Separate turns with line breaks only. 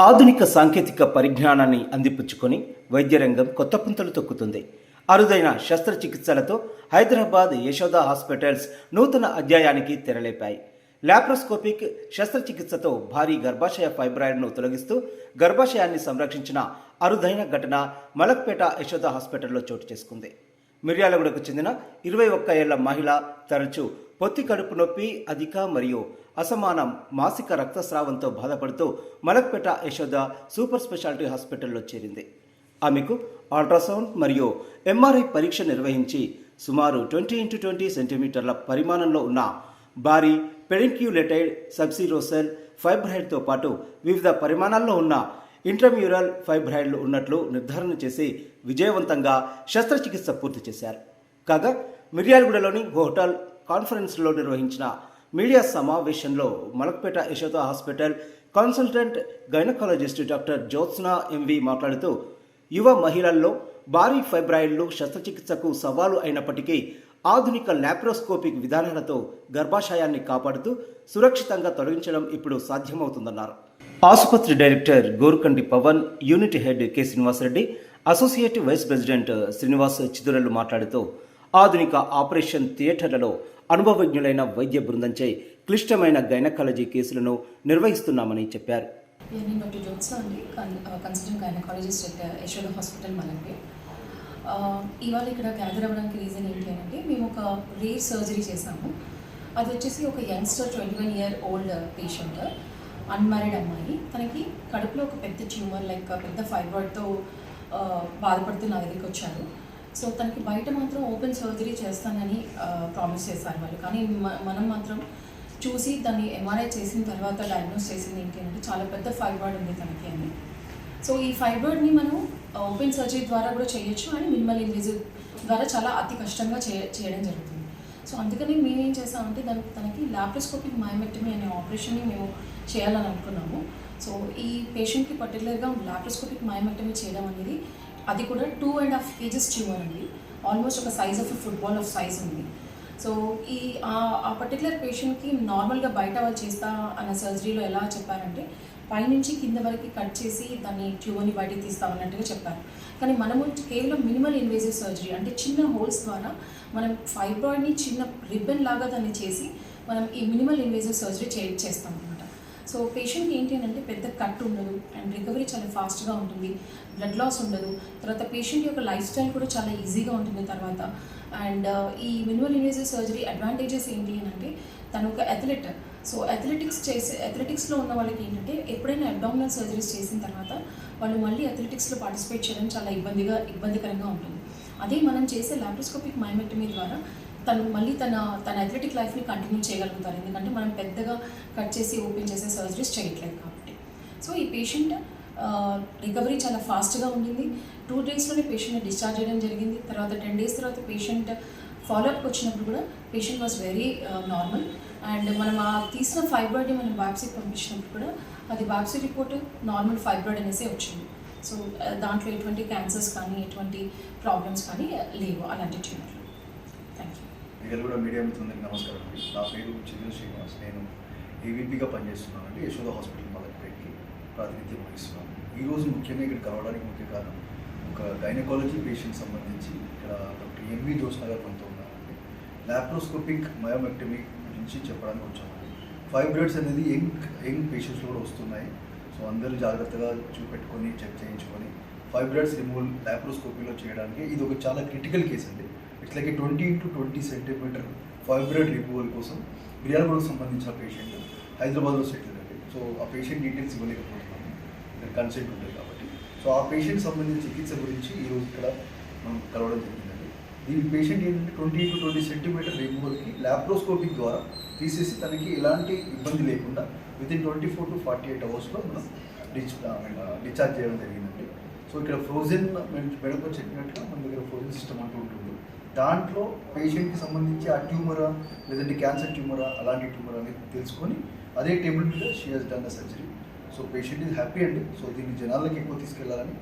ఆధునిక సాంకేతిక పరిజ్ఞానాన్ని అందిపుచ్చుకొని వైద్య రంగం కొత్త పుంతలు తొక్కుతుంది. అరుదైన శస్త్రచికిత్సలతో హైదరాబాద్ యశోద హాస్పిటల్స్ నూతన అధ్యాయానికి తెరలేపాయి. లాప్రోస్కోపిక్ శస్త్రచికిత్సతో భారీ గర్భాశయ ఫైబ్రాయిడ్ను తొలగిస్తూ గర్భాశయాన్ని సంరక్షించిన అరుదైన ఘటన మలక్పేట యశోద హాస్పిటల్లో చోటు చేసుకుంది. మిర్యాలగూడకు చెందిన ఇరవై ఒక్క ఏళ్ళ మహిళ తరచూ పొత్తి కడుపు నొప్పి అధిక మరియు అసమానం మాసిక రక్తస్రావంతో బాధపడుతూ మలక్పేట యశోద సూపర్ స్పెషాలిటీ హాస్పిటల్లో చేరింది. ఆమెకు అల్ట్రాసౌండ్ మరియు ఎంఆర్ఐ పరీక్ష నిర్వహించి సుమారు ట్వంటీ ఇంటూ ట్వంటీ సెంటీమీటర్ల పరిమాణంలో ఉన్న భారీ పెడింక్యులేటెడ్ సబ్సిరోసెల్ ఫైబ్రాయిడ్తో పాటు వివిధ పరిమాణాల్లో ఉన్న ఇంట్రమ్యూరల్ ఫైబ్రాయిడ్లు ఉన్నట్లు నిర్ధారణ చేసి విజయవంతంగా శస్త్రచికిత్స పూర్తి చేశారు. కాగా మిర్యాలగూడలోని హోటల్ కాన్ఫరెన్స్లో నిర్వహించిన మీడియా సమావేశంలో Malakpet Yashoda hospital consultant gynaecologist doctor Jyotsna M V మాట్లాడుతూ యువ మహిళల్లో భారీ ఫైబ్రాయిడ్లు శస్త్రచికిత్సకు సవాలు అయినప్పటికీ ఆధునిక లాప్రోస్కోపిక్ విధానాలతో గర్భాశయాన్ని కాపాడుతూ సురక్షితంగా తొలగించడం ఇప్పుడు సాధ్యమవుతుందన్నారు. ఆసుపత్రి director Gorukandi Pavan unit head K Srinivasa Reddy associate vice president Srinivas చిదురలు మాట్లాడుతూ ఆధునిక ఆపరేషన్ థియేటర్లలో అనుభవజ్ఞులైన వైద్య బృందంచే క్లిష్టమైన గైనకాలజీ కేసులను నిర్వహిస్తున్నామని చెప్పారు.
నేను డాక్టర్ జ్యోత్స్న అండి. Consultant gynaecologist at uh, Yashoda hospital మలంపే ఇవాళ ఇక్కడ గ్యాదర్ అవ్వడానికి రీజన్ ఏంటి అంటే మేము ఒక రేర్ సర్జరీ చేసాము అది వచ్చేసి ఒక youngster twenty one year old patient unmarried అమ్మాయి. తనకి కడుపులో ఒక పెద్ద ట్యూమర్ లైక్ పెద్ద ఫైబ్రాయిడ్తో బాధపడుతూ నా దగ్గరికి వచ్చారు. సో తనకి బయట మాత్రం ఓపెన్ సర్జరీ చేస్తానని ప్రామిస్ చేశారు వాళ్ళు. కానీ మ- మనం మాత్రం చూసి దాన్ని ఎంఆర్ఐ చేసిన తర్వాత డయాగ్నోస్ చేసింది ఏంటి అంటే చాలా పెద్ద ఫైబ్రాయిడ్ ఉంది తనకి అని. సో ఈ ఫైబ్రాయిడ్ని మనం ఓపెన్ సర్జరీ ద్వారా కూడా చేయొచ్చు అని మినిమల్ ఇన్విజివ్ ద్వారా చాలా అతి కష్టంగా చే చేయడం జరుగుతుంది. సో అందుకని మేము ఏం చేసామంటే దానికి తనకి లాప్రోస్కోపిక్ మయోమెక్టమీ అనే ఆపరేషన్ని మేము చేయాలని అనుకున్నాము. సో ఈ పేషెంట్కి పర్టికులర్గా లాప్రోస్కోపిక్ మయోమెక్టమీ చేయడం అనేది అది కూడా two and half kgs tumour అండి. ఆల్మోస్ట్ ఒక size of football of size ఉంది. సో ఈ ఆ- పర్టికులర్ పేషెంట్కి నార్మల్గా బయట వాళ్ళు చేస్తా అన్న సర్జరీలో ఎలా చెప్పారంటే పైనుంచి కింద వరకు కట్ చేసి దాన్ని ట్యూబర్ని బయటికి తీస్తామన్నట్టుగా చెప్పారు. కానీ మనము కేవలం మినిమల్ ఇన్వేజివ్ సర్జరీ అంటే చిన్న హోల్స్ ద్వారా మనం ఫైబ్రాయిడ్ని చిన్న రిబ్బన్ లాగా దాన్ని చేసి మనం ఈ మినిమల్ ఇన్వేజివ్ సర్జరీ చే చేస్తాం. సో పేషెంట్కి ఏంటి అని అంటే పెద్ద కట్ ఉండదు అండ్ రికవరీ చాలా ఫాస్ట్గా ఉంటుంది. బ్లడ్ లాస్ ఉండదు. తర్వాత పేషెంట్ యొక్క లైఫ్ స్టైల్ కూడా చాలా ఈజీగా ఉంటుంది తర్వాత. అండ్ uh, ఈ మినిమల్ ఇన్వేజివ్ సర్జరీ అడ్వాంటేజెస్ ఏంటి అని అంటే తను ఒక అథ్లెట్ సో అథ్లెటిక్స్ చేసే అథ్లెటిక్స్లో ఉన్న వాళ్ళకి ఏంటంటే ఎప్పుడైనా అబ్డామినల్ సర్జరీస్ చేసిన తర్వాత వాళ్ళు మళ్ళీ అథ్లెటిక్స్లో పార్టిసిపేట్ చేయడం చాలా ఇబ్బందిగా ఇబ్బందికరంగా ఉంటుంది. అదే మనం చేసే లాప్రోస్కోపిక్ మైమెక్టమీ ద్వారా తను మళ్ళీ తన తన అథ్లెటిక్ లైఫ్ని కంటిన్యూ చేయగలుగుతారు. ఎందుకంటే మనం పెద్దగా కట్ చేసి ఓపెన్ చేసే సర్జరీస్ చేయట్లేదు కాబట్టి. సో ఈ పేషెంట్ రికవరీ చాలా ఫాస్ట్గా ఉండింది. టూ డేస్లోనే పేషెంట్ని డిశ్చార్జ్ చేయడం జరిగింది. తర్వాత టెన్ డేస్ తర్వాత పేషెంట్ ఫాలోఅప్కి వచ్చినప్పుడు కూడా patient was very normal and మనం ఆ తీసిన ఫైబ్రాయిడ్ని మనం బాప్సీకి పంపించినప్పుడు కూడా అది బాప్సీ రిపోర్ట్ నార్మల్ ఫైబ్రాయిడ్ అనేసి వచ్చింది. సో దాంట్లో ఎటువంటి క్యాన్సర్స్ కానీ ఎటువంటి ప్రాబ్లమ్స్ కానీ లేవు అలాంటి ట్యూమర్లు థ్యాంక్ యూ
ఇక్కడ కూడా మీడియా మిత్రులందరికీ నమస్కారం అండి. నా పేరు చిరు శ్రీనివాస్. నేను ఏవీపీగా పనిచేస్తున్నాను అండి యశోద హాస్పిటల్ మలక్పేట్కి ప్రాతినిధ్యం వహిస్తున్నాను. ఈరోజు ముఖ్యంగా ఇక్కడ కలవడానికి ముఖ్య కారణం ఒక గైనకాలజీ పేషెంట్ సంబంధించి ఇక్కడ డాక్టర్ ఎంవి జోస్నా గారు మనతో ఉన్నారండి లాప్రోస్కోపిక్ మయోమెక్టమీ గురించి చెప్పడానికి వచ్చామండి. ఫైబ్రాయిడ్స్ అనేది యంగ్ యంగ్ పేషెంట్స్లో కూడా వస్తున్నాయి. సో అందరూ జాగ్రత్తగా చూపెట్టుకొని చెక్ చేయించుకొని ఫైబ్రాయిడ్స్ రిమూవల్ లాప్రోస్కోపీలో చేయడానికి ఇది ఒక చాలా క్రిటికల్ కేసు అండి it's like twenty to twenty centimeter fibroid removal కోసం మిర్యాలగూడకు సంబంధించిన పేషెంట్ హైదరాబాద్లో సెటిల్ అండి సో ఆ పేషెంట్ డీటెయిల్స్ ఇవ్వలేకపోతున్నాము. కన్సెంట్ ఉంటుంది కాబట్టి. సో ఆ పేషెంట్ సంబంధించిన చికిత్స గురించి ఈరోజు ఇక్కడ మనం కలవడం జరిగిందండి. దీని పేషెంట్ ఏంటంటే ట్వంటీ టు ట్వంటీ సెంటీమీటర్ రిమూవల్కి ల్యాప్రోస్కోపిక్ ద్వారా తీసేసి తనకి ఎలాంటి ఇబ్బంది లేకుండా with in twenty four to forty eight అవర్స్లో మనం డిచ్ డిశ్చార్జ్ చేయడం జరిగిందండి. సో ఇక్కడ ఫ్రోజన్ మెడకు చెప్పినట్టుగా మన దగ్గర ఫ్రోజన్ సిస్టమ్ అంటూ ఉంటుంది. దాంట్లో పేషెంట్కి సంబంధించి ఆ ట్యూమరా లేదంటే క్యాన్సర్ ట్యూమరా అలాంటి ట్యూమర్ అనేది తెలుసుకొని అదే టేబుల్ మీద she has done the surgery. So patient ఇది హ్యాపీ అండి. సో దీన్ని జనాలకి ఎక్కువ తీసుకెళ్ళాలని